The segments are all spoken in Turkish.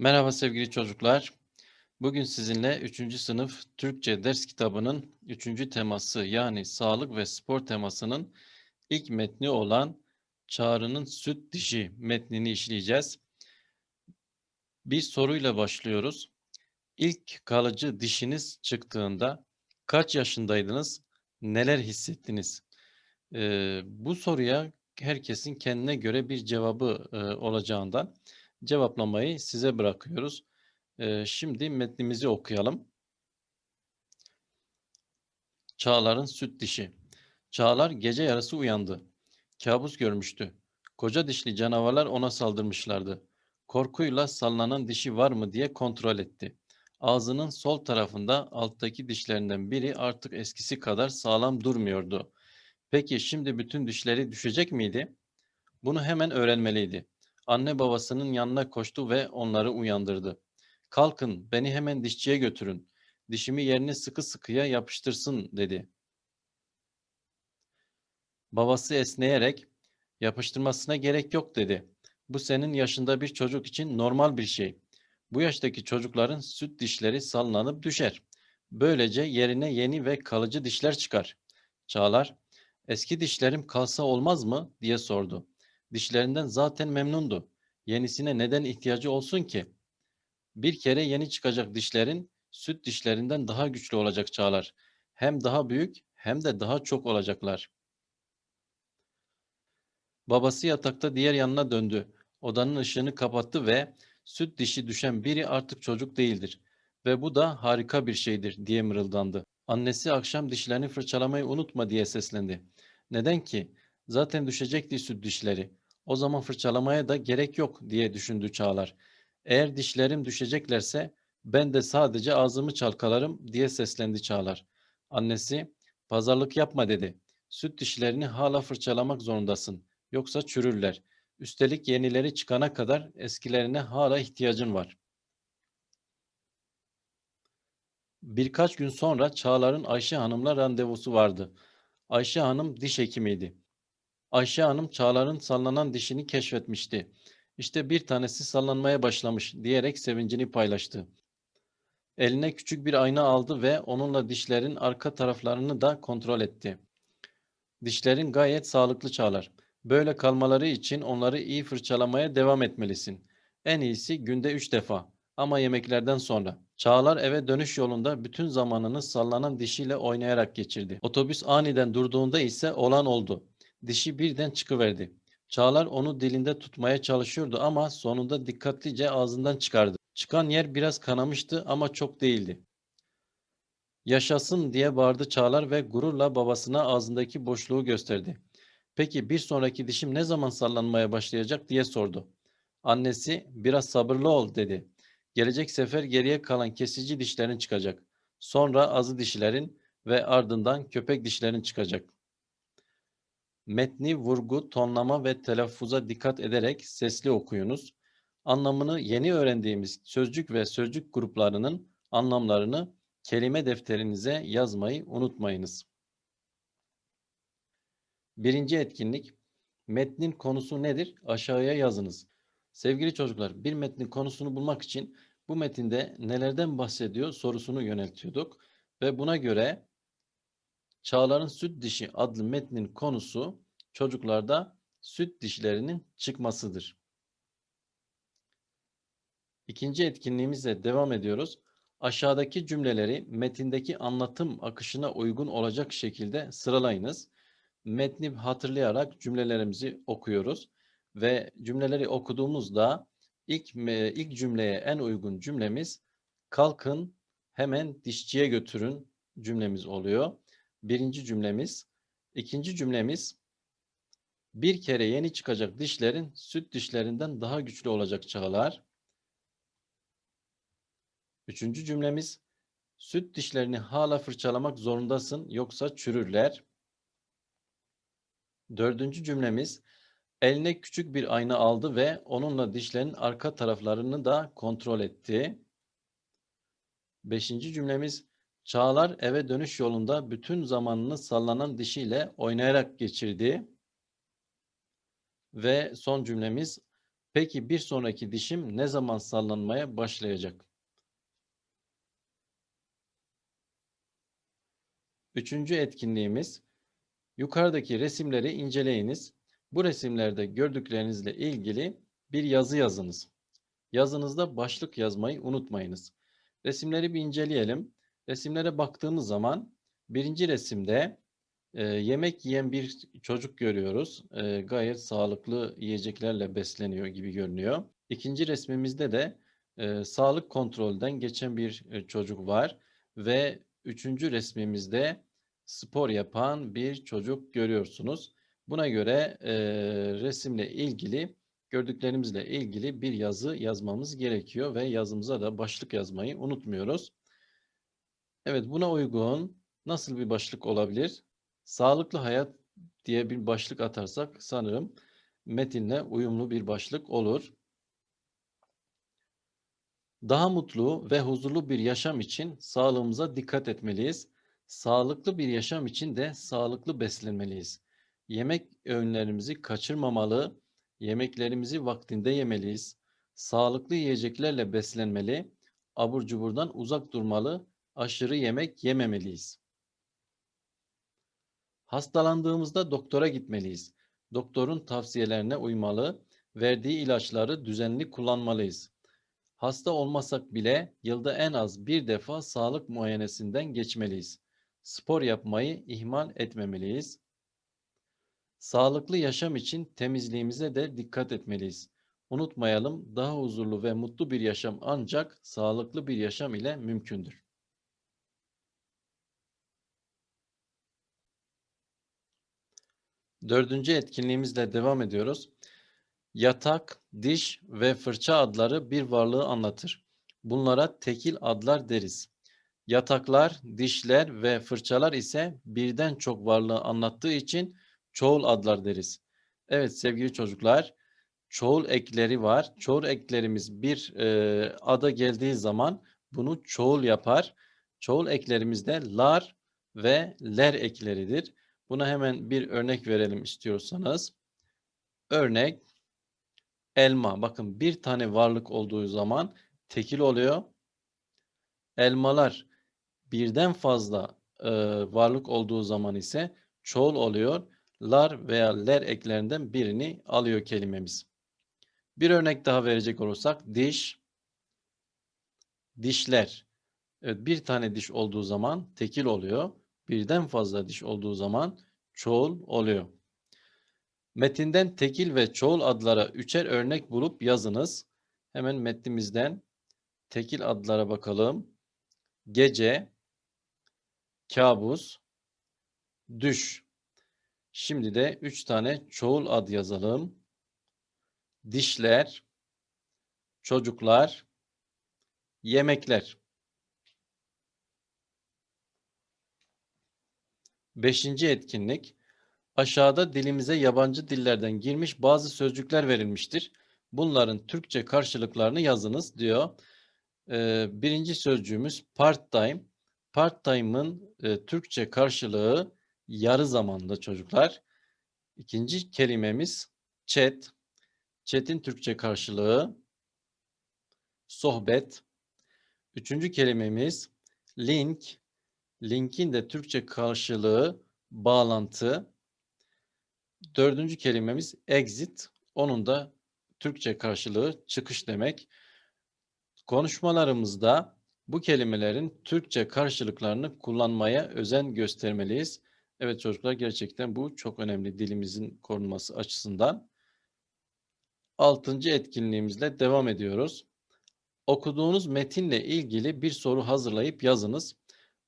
Merhaba sevgili çocuklar. Bugün sizinle 3. sınıf Türkçe ders kitabının 3. teması yani sağlık ve spor temasının ilk metni olan Çağrı'nın süt dişi metnini işleyeceğiz. Bir soruyla başlıyoruz. İlk kalıcı dişiniz çıktığında kaç yaşındaydınız? Neler hissettiniz? Ee, bu soruya herkesin kendine göre bir cevabı e, olacağından cevaplamayı size bırakıyoruz. Şimdi metnimizi okuyalım. Çağlar'ın süt dişi. Çağlar gece yarısı uyandı. Kabus görmüştü. Koca dişli canavarlar ona saldırmışlardı. Korkuyla sallanan dişi var mı diye kontrol etti. Ağzının sol tarafında alttaki dişlerinden biri artık eskisi kadar sağlam durmuyordu. Peki şimdi bütün dişleri düşecek miydi? Bunu hemen öğrenmeliydi. Anne babasının yanına koştu ve onları uyandırdı. Kalkın, beni hemen dişçiye götürün. Dişimi yerine sıkı sıkıya yapıştırsın dedi. Babası esneyerek, yapıştırmasına gerek yok dedi. Bu senin yaşında bir çocuk için normal bir şey. Bu yaştaki çocukların süt dişleri sallanıp düşer. Böylece yerine yeni ve kalıcı dişler çıkar. Çağlar, eski dişlerim kalsa olmaz mı diye sordu. Dişlerinden zaten memnundu. Yenisine neden ihtiyacı olsun ki? Bir kere yeni çıkacak dişlerin süt dişlerinden daha güçlü olacak Çağlar. Hem daha büyük hem de daha çok olacaklar. Babası yatakta diğer yanına döndü. Odanın ışığını kapattı ve süt dişi düşen biri artık çocuk değildir. Ve bu da harika bir şeydir diye mırıldandı. Annesi akşam dişlerini fırçalamayı unutma diye seslendi. Neden ki? Zaten düşecekti süt dişleri. O zaman fırçalamaya da gerek yok diye düşündü Çağlar. Eğer dişlerim düşeceklerse ben de sadece ağzımı çalkalarım diye seslendi Çağlar. Annesi pazarlık yapma dedi. Süt dişlerini hala fırçalamak zorundasın. Yoksa çürürler. Üstelik yenileri çıkana kadar eskilerine hala ihtiyacın var. Birkaç gün sonra Çağlar'ın Ayşe Hanım'la randevusu vardı. Ayşe Hanım diş hekimiydi. Ayşe Hanım Çağlar'ın sallanan dişini keşfetmişti. İşte bir tanesi sallanmaya başlamış diyerek sevincini paylaştı. Eline küçük bir ayna aldı ve onunla dişlerin arka taraflarını da kontrol etti. Dişlerin gayet sağlıklı Çağlar. Böyle kalmaları için onları iyi fırçalamaya devam etmelisin. En iyisi günde üç defa ama yemeklerden sonra. Çağlar eve dönüş yolunda bütün zamanını sallanan dişiyle oynayarak geçirdi. Otobüs aniden durduğunda ise olan oldu. Dişi birden çıkıverdi. Çağlar onu dilinde tutmaya çalışıyordu ama sonunda dikkatlice ağzından çıkardı. Çıkan yer biraz kanamıştı ama çok değildi. Yaşasın diye bağırdı Çağlar ve gururla babasına ağzındaki boşluğu gösterdi. Peki bir sonraki dişim ne zaman sallanmaya başlayacak diye sordu. Annesi biraz sabırlı ol dedi. Gelecek sefer geriye kalan kesici dişlerin çıkacak. Sonra azı dişlerin ve ardından köpek dişlerin çıkacak. Metni vurgu, tonlama ve telaffuza dikkat ederek sesli okuyunuz. Anlamını yeni öğrendiğimiz sözcük ve sözcük gruplarının anlamlarını kelime defterinize yazmayı unutmayınız. Birinci etkinlik, metnin konusu nedir? Aşağıya yazınız. Sevgili çocuklar, bir metnin konusunu bulmak için bu metinde nelerden bahsediyor sorusunu yöneltiyorduk. Ve buna göre Çağlar'ın Süt Dişi adlı metnin konusu çocuklarda süt dişlerinin çıkmasıdır. İkinci etkinliğimizle devam ediyoruz. Aşağıdaki cümleleri metindeki anlatım akışına uygun olacak şekilde sıralayınız. Metni hatırlayarak cümlelerimizi okuyoruz ve cümleleri okuduğumuzda ilk ilk cümleye en uygun cümlemiz kalkın hemen dişçiye götürün cümlemiz oluyor. Birinci cümlemiz. İkinci cümlemiz bir kere yeni çıkacak dişlerin süt dişlerinden daha güçlü olacak çağlar. Üçüncü cümlemiz süt dişlerini hala fırçalamak zorundasın yoksa çürürler. Dördüncü cümlemiz eline küçük bir ayna aldı ve onunla dişlerin arka taraflarını da kontrol etti. Beşinci cümlemiz Çağlar eve dönüş yolunda bütün zamanını sallanan dişiyle oynayarak geçirdi. Ve son cümlemiz Peki bir sonraki dişim ne zaman sallanmaya başlayacak? Üçüncü etkinliğimiz, yukarıdaki resimleri inceleyiniz. Bu resimlerde gördüklerinizle ilgili bir yazı yazınız. Yazınızda başlık yazmayı unutmayınız. Resimleri bir inceleyelim. Resimlere baktığımız zaman birinci resimde e, yemek yiyen bir çocuk görüyoruz. E, gayet sağlıklı yiyeceklerle besleniyor gibi görünüyor. İkinci resmimizde de e, sağlık kontrolden geçen bir e, çocuk var ve üçüncü resmimizde spor yapan bir çocuk görüyorsunuz. Buna göre e, resimle ilgili gördüklerimizle ilgili bir yazı yazmamız gerekiyor ve yazımıza da başlık yazmayı unutmuyoruz. Evet buna uygun nasıl bir başlık olabilir? Sağlıklı hayat diye bir başlık atarsak sanırım metinle uyumlu bir başlık olur. Daha mutlu ve huzurlu bir yaşam için sağlığımıza dikkat etmeliyiz. Sağlıklı bir yaşam için de sağlıklı beslenmeliyiz. Yemek öğünlerimizi kaçırmamalı, yemeklerimizi vaktinde yemeliyiz. Sağlıklı yiyeceklerle beslenmeli, abur cuburdan uzak durmalı, aşırı yemek yememeliyiz. Hastalandığımızda doktora gitmeliyiz. Doktorun tavsiyelerine uymalı, verdiği ilaçları düzenli kullanmalıyız. Hasta olmasak bile yılda en az bir defa sağlık muayenesinden geçmeliyiz. Spor yapmayı ihmal etmemeliyiz. Sağlıklı yaşam için temizliğimize de dikkat etmeliyiz. Unutmayalım, daha huzurlu ve mutlu bir yaşam ancak sağlıklı bir yaşam ile mümkündür. Dördüncü etkinliğimizle devam ediyoruz. Yatak, diş ve fırça adları bir varlığı anlatır. Bunlara tekil adlar deriz. Yataklar, dişler ve fırçalar ise birden çok varlığı anlattığı için çoğul adlar deriz. Evet sevgili çocuklar, çoğul ekleri var. Çoğul eklerimiz bir e, ada geldiği zaman bunu çoğul yapar. Çoğul eklerimiz de lar ve ler ekleridir. Buna hemen bir örnek verelim istiyorsanız. Örnek elma. Bakın bir tane varlık olduğu zaman tekil oluyor. Elmalar birden fazla e, varlık olduğu zaman ise çoğul oluyor. Lar veya ler eklerinden birini alıyor kelimemiz. Bir örnek daha verecek olursak diş, dişler. Evet, bir tane diş olduğu zaman tekil oluyor. Birden fazla diş olduğu zaman çoğul oluyor. Metinden tekil ve çoğul adlara üçer örnek bulup yazınız. Hemen metnimizden tekil adlara bakalım. Gece, kabus, düş. Şimdi de üç tane çoğul ad yazalım. Dişler, çocuklar, yemekler. Beşinci etkinlik. Aşağıda dilimize yabancı dillerden girmiş bazı sözcükler verilmiştir. Bunların Türkçe karşılıklarını yazınız diyor. Ee, birinci sözcüğümüz part time. Part time'ın e, Türkçe karşılığı yarı zamanlı çocuklar. İkinci kelimemiz chat. Chat'in Türkçe karşılığı sohbet. Üçüncü kelimemiz link. Link'in de Türkçe karşılığı bağlantı. Dördüncü kelimemiz exit. Onun da Türkçe karşılığı çıkış demek. Konuşmalarımızda bu kelimelerin Türkçe karşılıklarını kullanmaya özen göstermeliyiz. Evet çocuklar gerçekten bu çok önemli dilimizin korunması açısından. Altıncı etkinliğimizle devam ediyoruz. Okuduğunuz metinle ilgili bir soru hazırlayıp yazınız.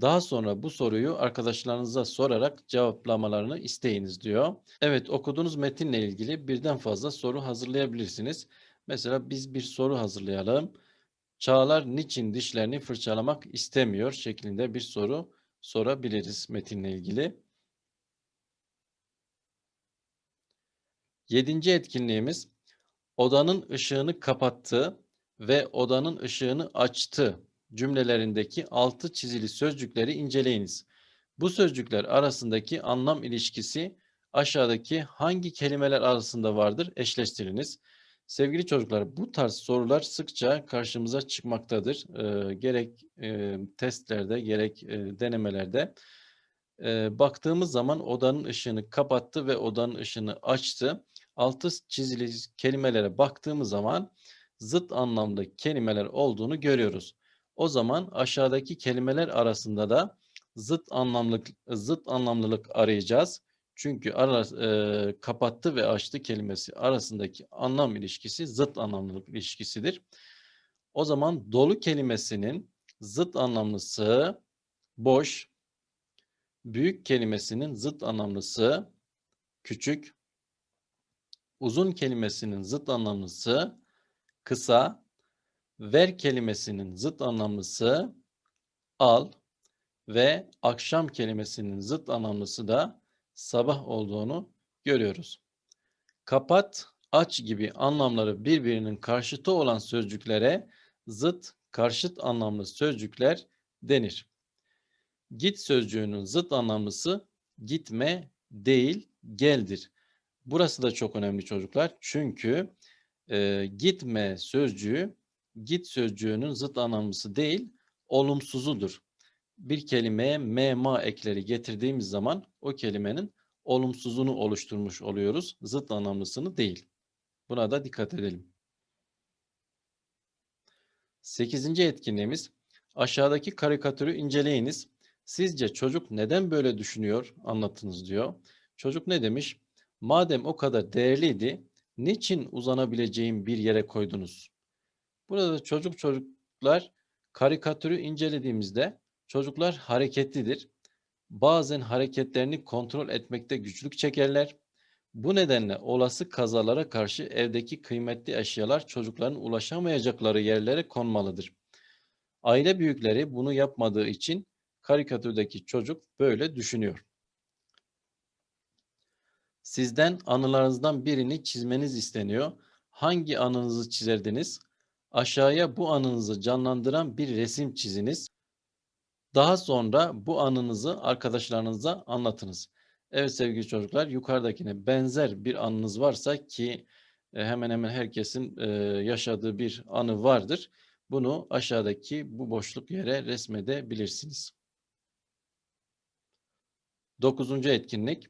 Daha sonra bu soruyu arkadaşlarınıza sorarak cevaplamalarını isteyiniz diyor. Evet okuduğunuz metinle ilgili birden fazla soru hazırlayabilirsiniz. Mesela biz bir soru hazırlayalım. Çağlar niçin dişlerini fırçalamak istemiyor şeklinde bir soru sorabiliriz metinle ilgili. Yedinci etkinliğimiz odanın ışığını kapattı ve odanın ışığını açtı cümlelerindeki altı çizili sözcükleri inceleyiniz. Bu sözcükler arasındaki anlam ilişkisi aşağıdaki hangi kelimeler arasında vardır eşleştiriniz. Sevgili çocuklar, bu tarz sorular sıkça karşımıza çıkmaktadır. Eee, gerek, eee, testlerde gerek, eee, denemelerde. Eee, baktığımız zaman odanın ışığını kapattı ve odanın ışığını açtı. Altı çizili kelimelere baktığımız zaman zıt anlamlı kelimeler olduğunu görüyoruz. O zaman aşağıdaki kelimeler arasında da zıt anlamlık zıt anlamlılık arayacağız. Çünkü ara, eee, kapattı ve açtı kelimesi arasındaki anlam ilişkisi zıt anlamlılık ilişkisidir. O zaman dolu kelimesinin zıt anlamlısı boş, büyük kelimesinin zıt anlamlısı küçük, uzun kelimesinin zıt anlamlısı kısa, ver kelimesinin zıt anlamlısı al ve akşam kelimesinin zıt anlamlısı da sabah olduğunu görüyoruz. Kapat, aç gibi anlamları birbirinin karşıtı olan sözcüklere zıt, karşıt anlamlı sözcükler denir. Git sözcüğünün zıt anlamlısı gitme değil geldir. Burası da çok önemli çocuklar. Çünkü e, gitme sözcüğü git sözcüğünün zıt anlamlısı değil olumsuzudur bir kelimeye me, ma ekleri getirdiğimiz zaman o kelimenin olumsuzunu oluşturmuş oluyoruz. Zıt anlamlısını değil. Buna da dikkat edelim. Sekizinci etkinliğimiz aşağıdaki karikatürü inceleyiniz. Sizce çocuk neden böyle düşünüyor anlatınız diyor. Çocuk ne demiş? Madem o kadar değerliydi niçin uzanabileceğim bir yere koydunuz? Burada çocuk çocuklar karikatürü incelediğimizde Çocuklar hareketlidir. Bazen hareketlerini kontrol etmekte güçlük çekerler. Bu nedenle olası kazalara karşı evdeki kıymetli eşyalar çocukların ulaşamayacakları yerlere konmalıdır. Aile büyükleri bunu yapmadığı için karikatürdeki çocuk böyle düşünüyor. Sizden anılarınızdan birini çizmeniz isteniyor. Hangi anınızı çizerdiniz? Aşağıya bu anınızı canlandıran bir resim çiziniz. Daha sonra bu anınızı arkadaşlarınıza anlatınız. Evet sevgili çocuklar yukarıdakine benzer bir anınız varsa ki e, hemen hemen herkesin e, yaşadığı bir anı vardır. Bunu aşağıdaki bu boşluk yere resmedebilirsiniz. Dokuzuncu etkinlik.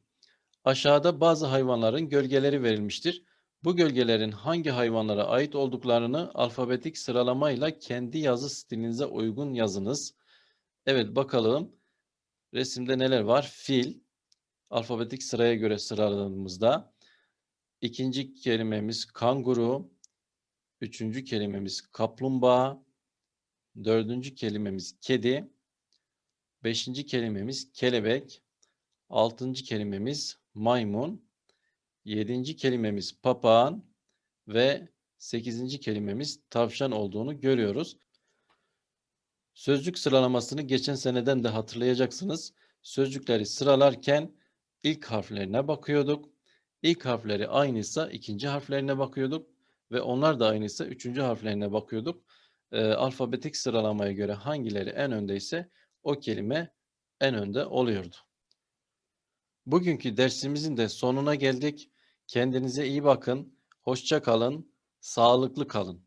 Aşağıda bazı hayvanların gölgeleri verilmiştir. Bu gölgelerin hangi hayvanlara ait olduklarını alfabetik sıralamayla kendi yazı stilinize uygun yazınız. Evet bakalım. Resimde neler var? Fil. Alfabetik sıraya göre sıraladığımızda. ikinci kelimemiz kanguru. Üçüncü kelimemiz kaplumbağa. Dördüncü kelimemiz kedi. Beşinci kelimemiz kelebek. Altıncı kelimemiz maymun. Yedinci kelimemiz papağan. Ve sekizinci kelimemiz tavşan olduğunu görüyoruz. Sözcük sıralamasını geçen seneden de hatırlayacaksınız. Sözcükleri sıralarken ilk harflerine bakıyorduk. İlk harfleri aynıysa ikinci harflerine bakıyorduk ve onlar da aynıysa üçüncü harflerine bakıyorduk. E, alfabetik sıralamaya göre hangileri en öndeyse o kelime en önde oluyordu. Bugünkü dersimizin de sonuna geldik. Kendinize iyi bakın, hoşça kalın, sağlıklı kalın.